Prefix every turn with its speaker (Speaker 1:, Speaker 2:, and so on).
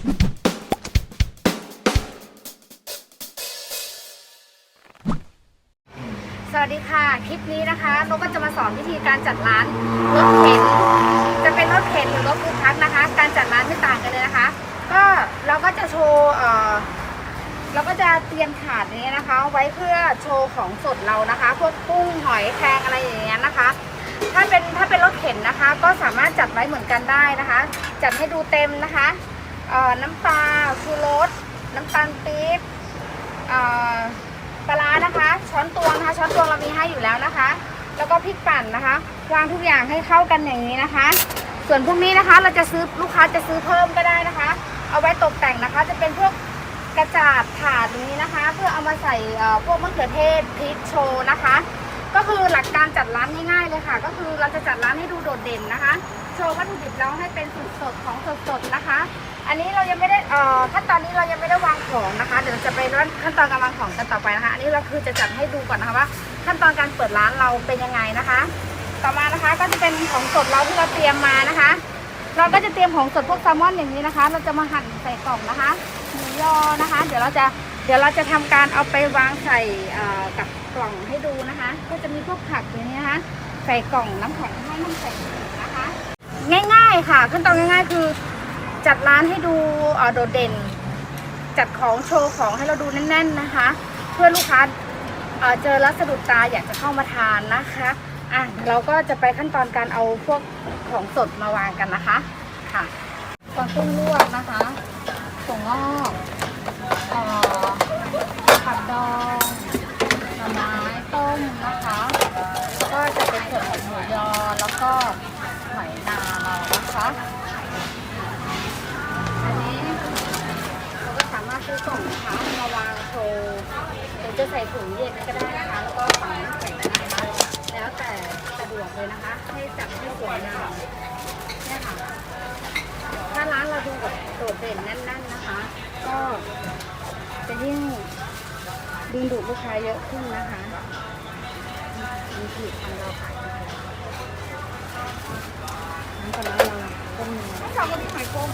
Speaker 1: สวัสดีค่ะ คลิปนี้นะคะนกก็จะมาสอนวิธีการจัดร้านรถเข็น จะเป็นรถเข็นหรือรถฟูทักนะคะ การจัดร้านไม่ต่างกันเลยนะคะ ก็เราก็จะโชว์เอ่อเราก็จะเตรียมถาดนี้นะคะ ไว้เพื่อโชว์ของสดเรานะคะ พวกกุ้งหอยแครงอะไรอย่างเงี้ยนะคะ ถ้าเป็นถ้าเป็นรถเข็นนะคะ ก็สามารถจัดไว้เหมือนกันได้นะคะ จัดให้ดูเต็มนะคะ น้ำปลาชูรสน้ำตาลปี๊บปลาร้านะคะ ช้อนตวงนะคะ ช้อนตวงเรามีให้อยู่แล้วนะคะ แล้วก็พริกปั่นนะคะ วางทุกอย่างให้เข้ากันอย่างนี้นะคะ ส่วนพวกนี้นะคะเราจะซื้อลูกค้าจะซื้อเพิ่มก็ได้นะคะ เอาไว้ตกแต่งนะคะ จะเป็นพวกกระจาดถาดนี้นะคะ เพื่อเอามาใส่พวกมะเขือเทศพริกโชว์นะคะ ก็คือหลักการจัดร้านง่ายๆเลยค่ะ ก็คือเราจะจัดร้านให้ดูโดดเด่นนะคะ โชว์วัตถุดิบแล้วให้เป็นสดสดของสดสดๆนะคะ อันนี้เรายังไม่ได้เอ่อขั้นตอนนี้เรายังไม่ได้วางของนะคะ เดี๋ยวจะไปเริ่มขั้นตอนการวางของกันต่อไปนะคะ อันนี้เราคือจะจัดให้ดูก่อนนะคะว่า ขั้นตอนการเปิดร้านเราเป็นยังไงนะคะ ต่อมานะคะก็จะเป็นของสดเราที่เราเตรียมมานะคะ เราก็จะเตรียมของสดพวกแซลมอนอย่างนี้นะคะ เราจะมาหั่นใส่กล่องนะคะหมูยอนะคะ เดี๋ยวเราจะเดี๋ยวเราจะทำการเอาไปวางใส่กับกล่องให้ดูนะคะ ก็จะมีพวกผักอย่างนี้นะคะ ใส่กล่องน้ำแข็งให้น้ำแข็งนะคะ ง่ายๆค่ะ ขั้นตอนง่ายๆ คือ จัดร้านให้ดูโดดเด่น จัดของโชว์ของให้เราดูแน่น ๆนะคะ เพื่อลูกค้าเจอแล้วสะดุดตาอยากจะเข้ามาทานนะคะอะเราก็จะไปขั้นตอนการเอาพวกของสดมาวางกันนะคะค่ะกวางตุ้งลวกนะคะถั่วงอกผักดองหน่อไม้ต้มนะคะก็จะเป็นส่วนของหมูยอแล้วก็หอยนาเรานะคะ จะใส่ถุงเย็นก็ได้นะคะ แล้วก็ฝังน้ำแข็งนะคะ แล้วแต่สะดวกเลยนะคะ ให้จัดให้สวยงามเนี่ยค่ะ ถ้าร้านเราดูแบบโดดเด่นแน่น ๆนะคะ ก็จะยิ่งดึงดูดลูกค้าเยอะขึ้นนะคะมีผลิตภัณฑ์เราขายนะคะน้ำปลาร้าเราต้มเนื้อสองคนที่ขายกุ้ง